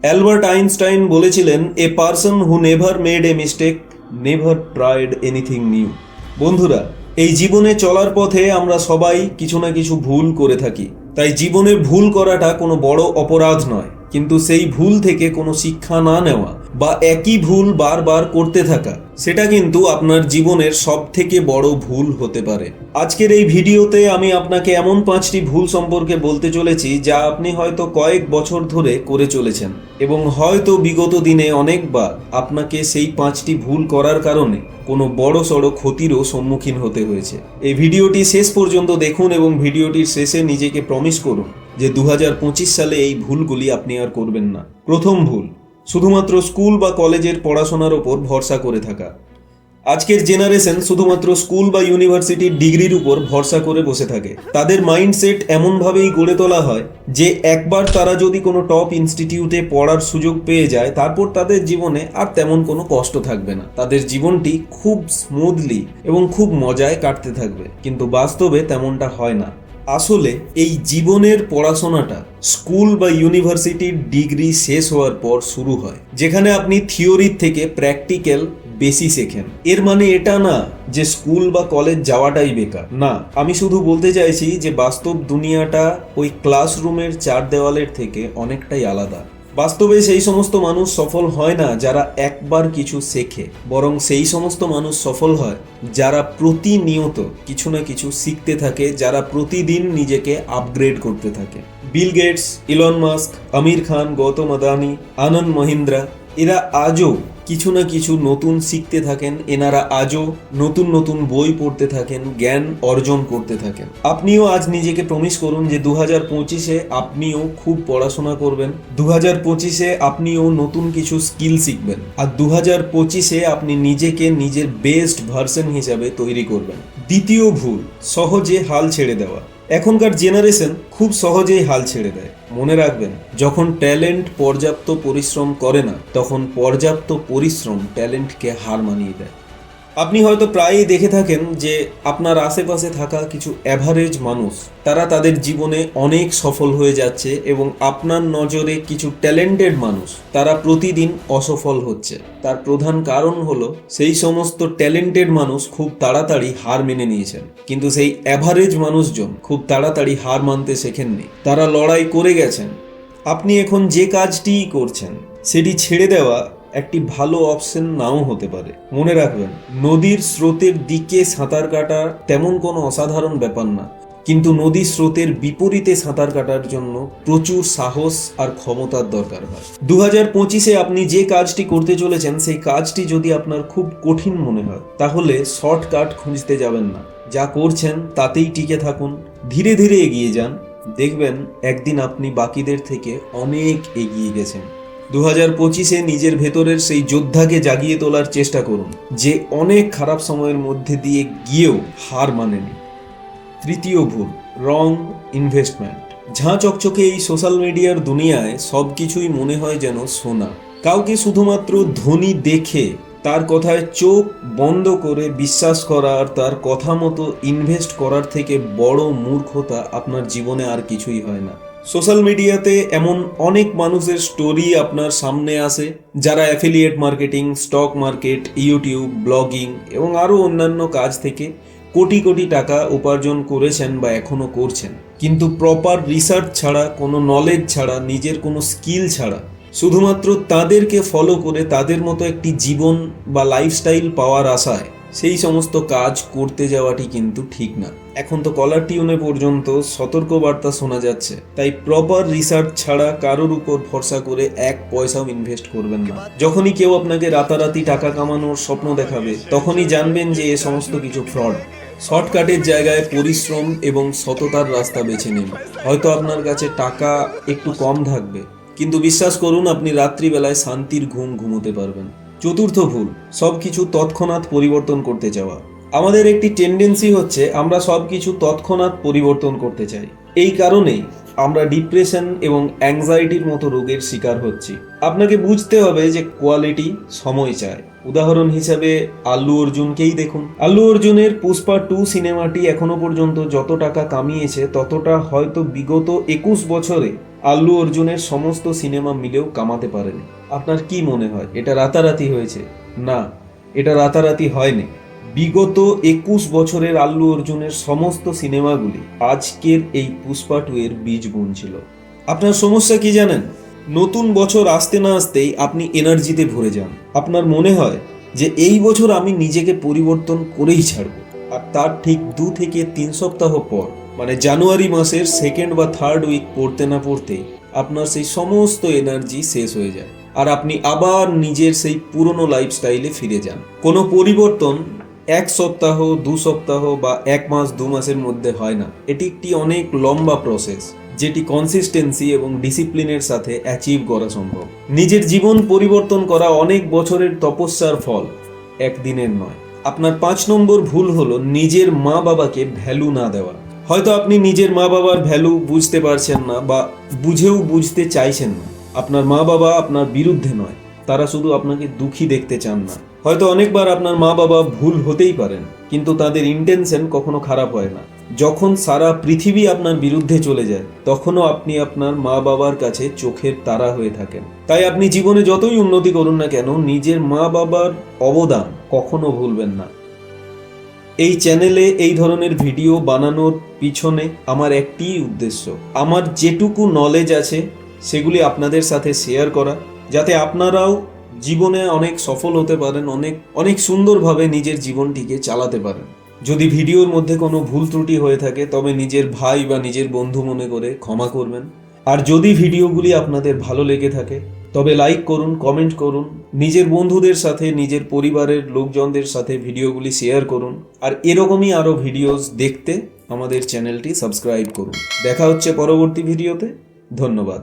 Albert Einstein বলেছিলেন a person who never made a mistake never tried anything new বন্ধুরা, এই জীবনে চলার পথে আমরা সবাই কিছু না কিছু ভুল করে থাকি। তাই জীবনে ভুল করাটা কোনো বড় অপরাধ নয়। কিন্তু সেই ভুল থেকে কোনো শিক্ষা না নেওয়া বা একই ভুল বারবার করতে থাকা, সেটা কিন্তু আপনার জীবনের সব থেকে বড় ভুল হতে পারে। আজকের এই ভিডিওতে আমি আপনাকে এমন পাঁচটি ভুল সম্পর্কে বলতে চলেছি যা আপনি হয়তো কয়েক বছর ধরে করে চলেছেন এবং হয়তো বিগত দিনে অনেকবার আপনাকে সেই পাঁচটি ভুল করার কারণে কোনো বড় সড়ো ক্ষতিরও সম্মুখীন হতে হয়েছে। এই ভিডিওটি শেষ পর্যন্ত দেখুন এবং ভিডিওটির শেষে নিজেকে প্রমিস করুন। যে দু হাজার পঁচিশ সালে এই ভুলগুলি আপনি আর করবেন না। প্রথম ভুল, শুধুমাত্র স্কুল বা কলেজের পড়াশোনার ওপর ভরসা করে থাকা। আজকের জেনারেশন শুধুমাত্র স্কুল বা ইউনিভার্সিটির ডিগ্রির উপর ভরসা করে বসে থাকে। তাদের মাইন্ডসেট এমনভাবেই গড়ে তোলা হয় যে একবার তারা যদি কোনো টপ ইনস্টিটিউটে পড়ার সুযোগ পেয়ে যায়, তারপর তাদের জীবনে আর তেমন কোনো কষ্ট থাকবে না। তাদের জীবনটি খুব স্মুথলি এবং খুব মজায় কাটতে থাকবে। কিন্তু বাস্তবে তেমনটা হয় না। আসলে এই জীবনের পড়াশোনাটা স্কুল বা ইউনিভার্সিটির ডিগ্রি শেষ হওয়ার পর শুরু হয়, যেখানে আপনি থিওরির থেকে প্র্যাকটিক্যাল বেশি শেখেন। এর মানে এটা না যে স্কুল বা কলেজ যাওয়াটাই বেকার। না, আমি শুধু বলতে চাইছি যে বাস্তব দুনিয়াটা ওই ক্লাসরুমের চার দেওয়ালের থেকে অনেকটাই আলাদা। বাস্তবে সেই সমস্ত মানুষ সফল হয় না যারা একবার কিছু শেখে, বরং সেই সমস্ত মানুষ সফল হয় যারা প্রতিনিয়ত কিছু না কিছু শিখতে থাকে, যারা প্রতিদিন নিজেকে আপগ্রেড করতে থাকে। Bill Gates Elon Musk Aamir Khan Gautam Adani Anand Mahindra এরা আজও কিছু না কিছু নতুন শিখতে থাকেন, এনারা আজও নতুন নতুন বই পড়তে থাকেন, জ্ঞান অর্জন করতে থাকেন। আপনিও আজ নিজেকে প্রমিস করুন যে দু হাজার পঁচিশে আপনিও খুব পড়াশোনা করবেন দু হাজার পঁচিশে আপনিও নতুন কিছু স্কিল শিখবেন, আর দু হাজার পঁচিশে আপনি নিজেকে নিজের বেস্ট ভার্সন হিসাবে তৈরি করবেন। দ্বিতীয় ভুল, সহজে হাল ছেড়ে দেওয়া। এখনকার জেনারেশন খুব সহজেই হাল ছেড়ে দেয়। মনে রাখবেন, যখন ট্যালেন্ট পর্যাপ্ত পরিশ্রম করে না, তখন পর্যাপ্ত পরিশ্রম ট্যালেন্টকে হার মানিয়ে দেয়। আপনি হয়তো প্রায়ই দেখে থাকেন যে আপনার আশেপাশে থাকা কিছু অ্যাভারেজ মানুষ, তারা তাদের জীবনে অনেক সফল হয়ে যাচ্ছে এবং আপনার নজরে কিছু ট্যালেন্টেড মানুষ, তারা প্রতিদিন অসফল হচ্ছে। তার প্রধান কারণ হলো, সেই সমস্ত ট্যালেন্টেড মানুষ খুব তাড়াতাড়ি হার মেনে নিয়েছেন। কিন্তু সেই অ্যাভারেজ মানুষজন খুব তাড়াতাড়ি হার মানতে শেখেননি। তারা লড়াই করে গেছেন। আপনি এখন যে কাজটিই করছেন, সেটি ছেড়ে দেওয়া একটি ভালো অপশন নাও হতে পারে। মনে রাখবেন, নদীর স্রোতের দিকে সাঁতার কাটা তেমন কোনো অসাধারণ ব্যাপার না। কিন্তু নদীর স্রোতের বিপরীতে সাঁতার কাটার জন্য প্রচুর সাহস আর ক্ষমতার দরকার হয়। দু হাজার পঁচিশে আপনি যে কাজটি করতে চলেছেন, সেই কাজটি যদি আপনার খুব কঠিন মনে হয়, তাহলে শর্টকাট খুঁজতে যাবেন না। যা করছেন, তাতেই টিকে থাকুন। ধীরে ধীরে এগিয়ে যান। দেখবেন, একদিন আপনি বাকিদের থেকে অনেক এগিয়ে গেছেন। দু হাজার পঁচিশে নিজের ভেতরের সেই যোদ্ধাকে জাগিয়ে তোলার চেষ্টা করুন, যে অনেক খারাপ সময়ের মধ্যে দিয়ে গিয়েও হার মানেনি। তৃতীয় ভুল রং ইনভেস্টমেন্ট ঝাঁ চকচকে এই সোশ্যাল মিডিয়ার দুনিয়ায় সব কিছুই মনে হয় যেন সোনা। কাউকে শুধুমাত্র ধনী দেখে তার কথায় চোখ বন্ধ করে বিশ্বাস করা আর তার কথা মতো ইনভেস্ট করার থেকে বড় মূর্খতা আপনার জীবনে আর কিছুই হয় না। সোশ্যাল মিডিয়াতে এমন অনেক মানুষের স্টোরি আপনার সামনে আসে, যারা affiliate marketing stock market YouTube blogging এবং আরও অন্যান্য কাজ থেকে কোটি কোটি টাকা উপার্জন করেছেন বা এখনও করছেন। কিন্তু প্রপার রিসার্চ ছাড়া, কোনো নলেজ ছাড়া, নিজের কোনো স্কিল ছাড়া, শুধুমাত্র তাদেরকে ফলো করে তাদের মতো একটি জীবন বা লাইফস্টাইল পাওয়ার আশায় সেই সমস্ত কাজ করতে যাওয়াটি কিন্তু ঠিক না। এখন তো কলার টিউনে পর্যন্ত সতর্কবার্তা শোনা যাচ্ছে। তাই প্রপার রিসার্চ ছাড়া কারোর উপর ভরসা করে এক পয়সাও ইনভেস্ট করবেন না। যখনই কেউ আপনাকে রাতারাতি টাকা কামানোর স্বপ্ন দেখাবে, তখনই জানবেন যে এ সমস্ত কিছু ফ্রড শর্টকাটের জায়গায় পরিশ্রম এবং সততার রাস্তা বেছে নিন। হয়তো আপনার কাছে টাকা একটু কম থাকবে, কিন্তু বিশ্বাস করুন আপনি রাত্রিবেলায় শান্তির ঘুম ঘুমোতে পারবেন। চতুর্থ ভুল সব কিছু তৎক্ষণাৎ পরিবর্তন করতে চাওয়া। আমাদের একটি টেন্ডেন্সি হচ্ছে আমরা সব কিছু তৎক্ষণাৎ পরিবর্তন করতে চাই। এই কারণেই আমরা ডিপ্রেশন এবং অ্যাংজাইটির মতো রোগের শিকার হচ্ছি। আপনাকে বুঝতে হবে যে কোয়ালিটি সময় চায়। উদাহরণ হিসাবে আল্লু অর্জুনকেই দেখুন। আল্লু অর্জুনের পুষ্পা টু সিনেমাটি এখনও পর্যন্ত যত টাকা কামিয়েছে, ততটা হয়তো বিগত একুশ বছরে আল্লু অর্জুনের সমস্ত সিনেমা মিলেও কামাতে পারেনি। আপনার কি মনে হয়, এটা রাতারাতি হয়েছে? না, এটা রাতারাতি হয়নি। বিগত একুশ বছরের আল্লু অর্জুনের সমস্ত সিনেমাগুলি আজকের এই পুষ্পা টু এর বীজ বুনছিল। আপনার সমস্যা কি জানেন? নতুন বছর আসতে না আসতেই আপনি এনার্জিতে ভরে যান। আপনার মনে হয় যে এই বছর আমি নিজেকে পরিবর্তন করেই ছাড়বো। আর তার ঠিক দু থেকে তিন সপ্তাহ পর মানে জানুয়ারি মাসের সেকেন্ড বা থার্ড উইক পড়তে না পড়তেই আপনার সেই সমস্ত এনার্জি শেষ হয়ে যায়। আর আপনি আবার নিজের সেই পুরনো লাইফস্টাইলে ফিরে যান। কোনো পরিবর্তন এক সপ্তাহ, দু সপ্তাহ বা এক মাস, দু মাসের মধ্যে হয় না। এটি একটি অনেক লম্বা প্রসেস যেটি কনসিস্টেন্সি এবং ডিসিপ্লিনের সাথে অ্যাচিভ করা সম্ভব। নিজের জীবন পরিবর্তন করা অনেক বছরের তপস্যার ফল একদিনের নয়। আপনার পাঁচ নম্বর ভুল হলো নিজের মা বাবাকে ভ্যালু না দেওয়া। হয়তো আপনি নিজের মা বাবার ভ্যালু বুঝতে পারছেন না বা বুঝেও বুঝতে চাইছেন না। আপনার মা বাবা আপনার বিরুদ্ধে নয়, তারা শুধু আপনাকে দুঃখী দেখতে চান না। হয়তো অনেকবার আপনার মা বাবা ভুল হতেই পারেন, কিন্তু তাদের ইন্টেনশন কখনো খারাপ হয় না। যখন সারা পৃথিবী আপনার বিরুদ্ধে চলে যায়, তখনও আপনি আপনার মা বাবার কাছে চোখের তারা হয়ে থাকেন। তাই আপনি জীবনে যতই উন্নতি করুন না কেন, নিজের মা বাবার অবদান কখনো ভুলবেন না। এই চ্যানেলে এই ধরনের ভিডিও বানানোর পিছনে আমার একটিই উদ্দেশ্য। আমার যেটুকু নলেজ আছে, সেগুলি আপনাদের সাথে শেয়ার করা, যাতে আপনারাও জীবনে অনেক সফল হতে পারেন, অনেক অনেক সুন্দরভাবে নিজের জীবনটিকে চালাতে পারেন। যদি ভিডিওর মধ্যে কোনো ভুল ত্রুটি হয়ে থাকে, তবে নিজের ভাই বা নিজের বন্ধু মনে করে ক্ষমা করবেন। আর যদি ভিডিওগুলি আপনাদের ভালো লেগে থাকে তবে লাইক করুন কমেন্ট করুন, নিজের বন্ধুদের সাথে, নিজের পরিবারের লোকজনদের সাথে ভিডিওগুলি শেয়ার করুন, আর এরকমই আরও ভিডিওস দেখতে আমাদের চ্যানেলটি সাবস্ক্রাইব করুন। দেখা হচ্ছে পরবর্তী ভিডিওতে ধন্যবাদ।